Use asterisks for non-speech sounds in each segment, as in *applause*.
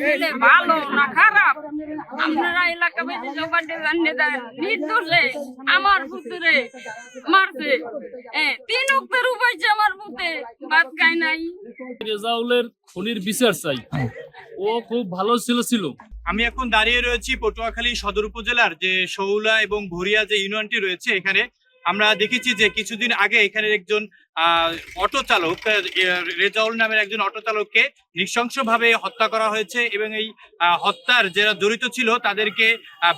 ছেলে ভালো না খারাপ? আপনারা জানিয়ে দেন। নির্দোষে আমার পুত্রে মারছে। তিন উক্তের আমার পুতে। ভাত খাই নাই। রেজাউলের খুনির বিচার চাই। ও খুব ভালো ছিল ছিল। আমি এখন দাঁড়িয়ে রয়েছি পটুয়াখালী সদর উপজেলার যে শৌলা এবং ভরিয়া যে ইউনিয়নটি রয়েছে এখানে। আমরা দেখেছি যে কিছুদিন আগে এখানের একজন অটো চালক রেজাউল নামের একজন অটো চালককে নৃশংসভাবে হত্যা করা হয়েছে এবং এই হত্যার যারা জড়িত ছিল তাদেরকে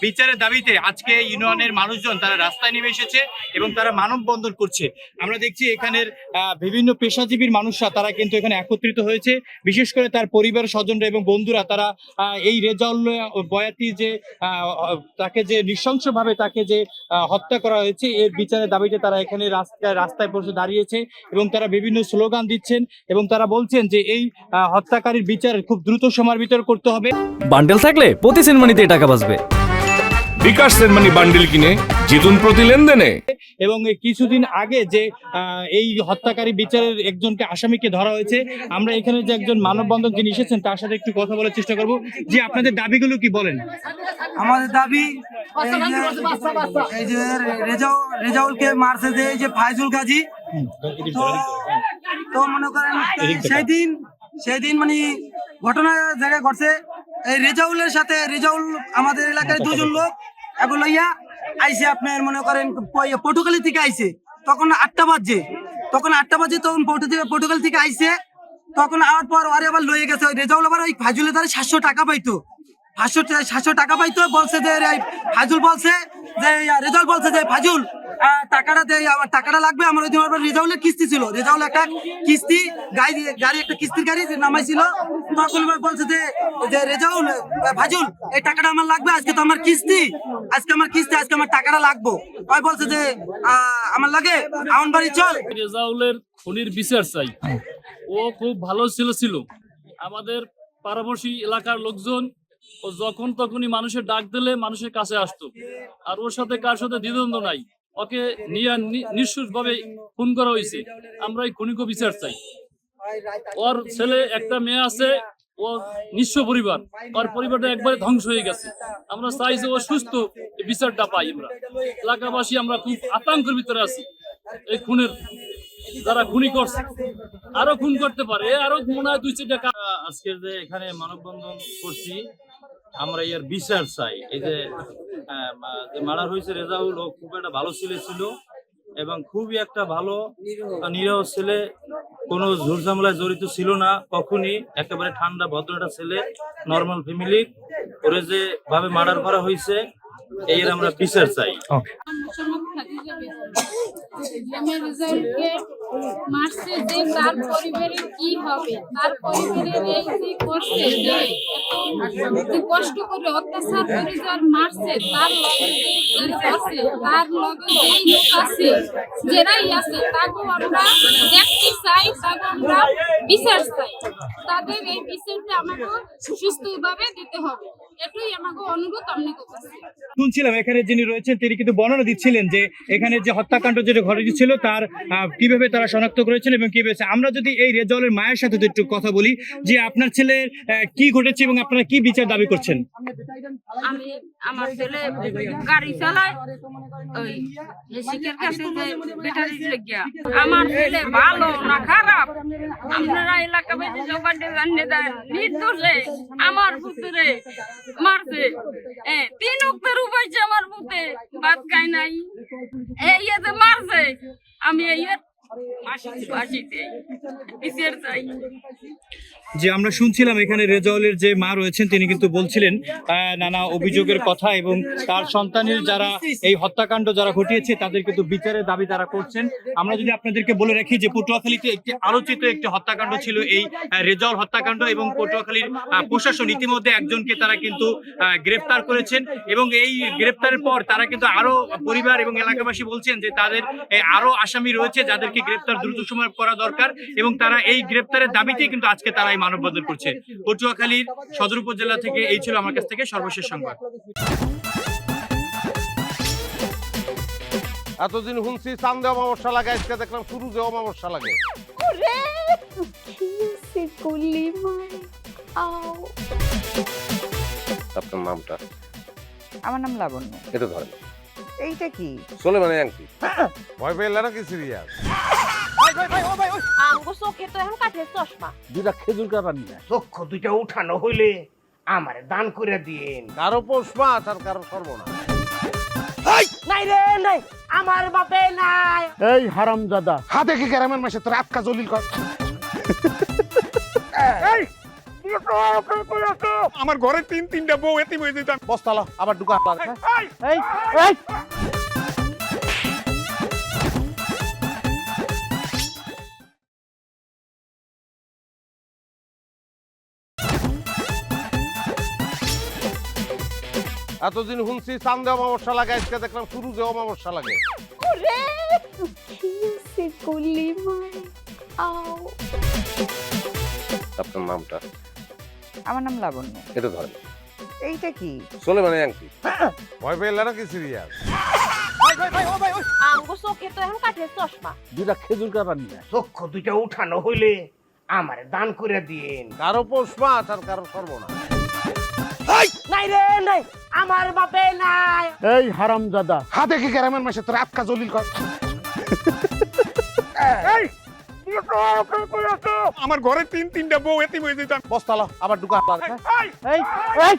বিচারের দাবিতে আজকে ইউনিয়নের মানুষজন তারা রাস্তায় নেমে এসেছে এবং তারা মানববন্ধন করছে। আমরা দেখছি এখানের বিভিন্ন পেশাজীবীর মানুষরা তারা কিন্তু এখানে একত্রিত হয়েছে। বিশেষ করে তার পরিবার স্বজনরা এবং বন্ধুরা তারা এই রেজাউল বয়াতি যে তাকে যে নৃশংসভাবে তাকে যে হত্যা করা হয়েছে, এর বিচারের দাবিতে তারা এখানে রাস্তায় রাস্তায় বসে দাঁড়িয়েছে। এবং তারা বিভিন্ন স্লোগান দিচ্ছেন এবং তারা বলছেন যে এই হত্যাকারীর বিচার খুব দ্রুত সময়ের ভিতর করতে হবে। বান্ডেল থাকলে প্রতি সেনমানিতে টাকা বাঁচবে। বিকাশ সেনমানি বান্ডিল কিনে জিতুন প্রতি লেনদেনে। এবং কিছুদিন আগে যে এই হত্যাকারী বিচারের একজনকে আসামিকে ধরা হয়েছে আমরা এখানে যে একজন মানববন্ধন যিনি এসেছেন তার সাথে একটু কথা বলার চেষ্টা করব। যে আপনাদের দাবিগুলো কি বলেন? আমাদের দাবি এই যে- রেজাউলকে মারছে যে এই যে ফাইজুল গাজী তো মনে করেন সেই দিন সেই দিন মানে ঘটনা জায়গায় ঘটছে। এই রেজাউলের সাথে, রেজাউল আমাদের এলাকায় দুজন লোক, এগুলো লইয়া আইসে আপনার মনে করেন প- পটুখালি থেকে আইছে তখন আটটা বাজছে তখন আটটা বাজে তখন পটু থেকে আইছে তখন আবার পর ওরে আবার লয়ে গেছে। ওই রেজাউল আবার ওই ফাইজুলের দ্বারা সাতশো টাকা পাইতো। সাতশো সাতশো টাকা পাইতো, বলছে যে ফাজুল বলছে যে রেজাউল বলছে যে, ফাজুল টাকাটা দে, আমার টাকাটা লাগবে, আমার ওই দিন রেজাউলের কিস্তি ছিল। রেজাউল একটা কিস্তি, গাড়ি গাড়ি একটা কিস্তির গাড়ি নামাইছিল তখন বলছে যে যে রেজাউল ভাজুল এই টাকাটা আমার লাগবে, আজকে তো আমার কিস্তি, আজকে আমার কিস্তি, আজকে আমার টাকাটা লাগবো। ওই বলছে যে আমার লাগে আমন বাড়ি চল। রেজাউলের খুনির বিচার চাই। ও খুব ভালো ছিল ছিল। আমাদের পাড়াপড়শি এলাকার লোকজন, ও যখন তখনই মানুষের ডাক দিলে মানুষের কাছে আসতো। আর ওর সাথে কার সাথে দ্বিধদ্ব নাই। ওকে নিয়ে নিঃশ্বাস ভাবে খুন করা হয়েছে। আমরা এই খুনিকে বিচার চাই। ওর ছেলে একটা মেয়ে আছে, ও নিঃস্ব পরিবার। ওর পরিবারটা একবারে ধ্বংস হয়ে গেছে। আমরা চাই যে ও সুস্থ বিচারটা পাই আমরা। এলাকাবাসী আমরা খুব আতঙ্কের ভিতরে আছি। এই খুনের যারা খুনি করছে, আরও খুন করতে পারে, আরও মনে হয় দুই চারটা আজকের যে এখানে মানববন্ধন করছি আমরা এর বিচার চাই। এই যে আহ, মা- যে মার্ডার হয়েছে রেজাউল ও খুব একটা ভালো ছেলে ছিল এবং খুবই একটা ভালো নিরহ ছেলে। কোনো ঝুরঝামেলায় জড়িত ছিল না কখনই। একেবারে ঠান্ডা ভদ্র একটা ছেলে নর্মাল ফ্যামিলি ওরে যে ভাবে মার্ডার করা হয়েছে এর আমরা বিচার চাই। মারছে যে তার পরিবারের কি হবে? তার পরিবারের এই যে করছে যে এত কষ্ট করে অত্যাচার করে যার মারছে, তার লগে যে করছে, তার লগে যেই লোক আছে, যারাই আছে, তাকে আমরা দেখতে চাই, তাকে আমরা বিচার চাই। তাদের এই বিচারটা আমাকে সুস্থভাবে দিতে হবে। এটাই আমাকে অনুরোধ আপনাকে শুনছিলাম এখানে যিনি রয়েছেন তিনি কিন্তু বর্ণনা দিচ্ছিলেন যে এখানে যে হত্যাকাণ্ড যেটা ঘটেছিল তার কীভাবে তারা শনাক্ত করেছিল এবং কীভাবে আমরা যদি এই রেজাউলের মায়ের সাথে একটু কথা বলি যে আপনার ছেলের আহ, কি ঘটেছে এবং আপনারা কি বিচার দাবি করছেন? আমি আমার ছেলে গাড়ি চালায় ওই শিখের কাছে যে ব্যাটারি লেগিয়া আমার ছেলে ভালো না খারাপ? আপনারা এলাকা বেশি জবানটি দেন নির্দোষে আমার পুত্রে। মারছে। তিন উক্তের উপাইছে আমার পুতে ভাত খাই নাই। এই মারছে। আমি এই যে আমরা শুনছিলাম এখানে রেজাউলের যে মা রয়েছেন তিনি কিন্তু বলছিলেন নানা অভিযোগের কথা এবং তার সন্তানের যারা এই হত্যাকাণ্ড যারা ঘটিয়েছে তাদের কিন্তু বিচারের দাবি তারা করছেন। আমরা যদি আপনাদেরকে বলে রাখি যে পটুয়াখালীতে একটি আলোচিত একটি হত্যাকাণ্ড ছিল এই রেজাউল হত্যাকাণ্ড এবং পটুয়াখালীর প্রশাসন ইতিমধ্যে একজনকে তারা কিন্তু আহ, গ্রেপ্তার করেছেন এবং এই গ্রেপ্তারের পর তারা কিন্তু আরও পরিবার এবং এলাকাবাসী বলছেন যে তাদের আরও আসামি রয়েছে যাদেরকে গ্রেপ্তার দ্রুত সময় করা দরকার এবং তারা এই গ্রেপ্তারের দাবিতেই কিন্তু আজকে তারা এই মানববন্ধন করছে। পটুয়াখালীর সদর উপজেলা থেকে এই ছিল আমার কাছ থেকে সর্বশেষ সংবাদ। এতদিন শুনছি চান্দে অমাবস্যা লাগে আজকে দেখলাম শুরু যে অমাবস্যা লাগে। আপনার নামটা? আমার নাম লাবণ্য। এটা ধরেন। এইটা কি? চলে মানে আংটি। ভয় পেলে নাকি সিরিয়াস? আমগো চোখে তো এখন কাঠের চশমা। দুটা খেজুর কাটা নিয়ে চক্ষু দুইটা উঠানো হইলে আমারে দান করে দিন কারও পোষ মাছ আর কারও সর্বনা নাই রে নাই! আমার বাপে নাই! এই হারামজাদা। হাতে কি গ্রামের মাসে তোর আটকা জলিল কর। *laughs* আমার ঘরে তিন তিনটা বউ এতিম হয়ে যেতাম। বস্তালা আবার ঢুকা এই এই এতদিন শুনছি চান্দে অমাবস্যা লাগে আজকে দেখলাম শুরু যে অমাবস্যা লাগে। আপনার নামটা? আমার নাম লাবণ্য। এটা ধরেন এইটা কি? চলে মানে আংটি। ভয় পেলে নাকি সিরিয়াস? আমগো চোখে তো এখন কাঠের চশমা। দুটা খেজুর কাটা নিয়ে চক্ষু দুইটা উঠানো হইলে আমারে দান করে দিন কারও পোষ মাছ আর কারও সর্বনা নাই রে নাই। আমার বাপে নাই। এই হারামজাদা। হাতে কি গ্রামের মাসে তোর আটকা জলিল কর? আমার ঘরে তিন তিনটা বউ এতিম হয়ে যেতাম বস্তালা আবার ঢুকা এই এই